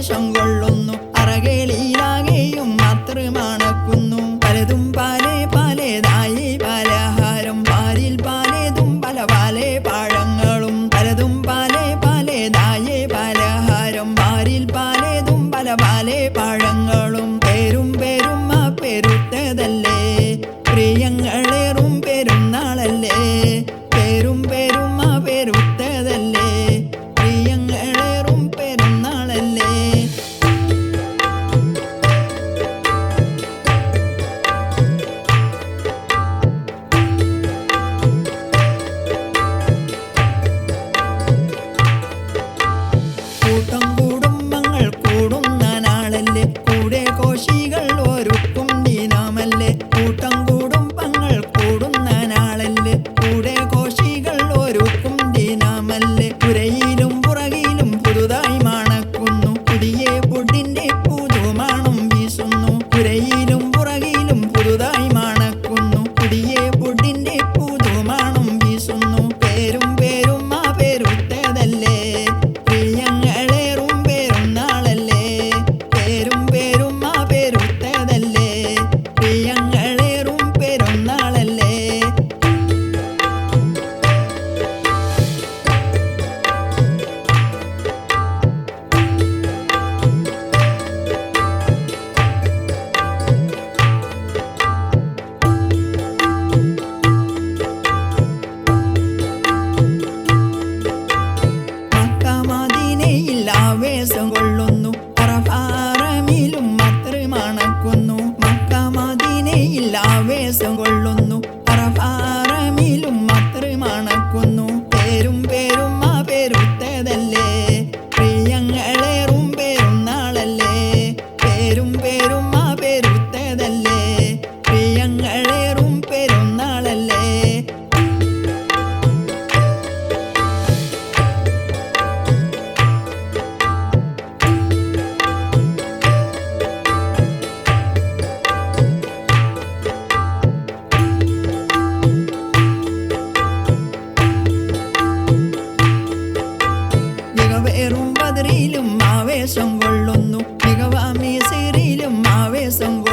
ദേശം കൊള്ളുന്നു. അറകേലിയാകെയും മാത്രമാണക്കുന്നു പലതും പാലേ പാലേതായി പാലാഹാരം പാലിൽ പാലേതും പല പാലേ ഒരുക്കും ഒരു നാമല്ലേ കൂട്ടം and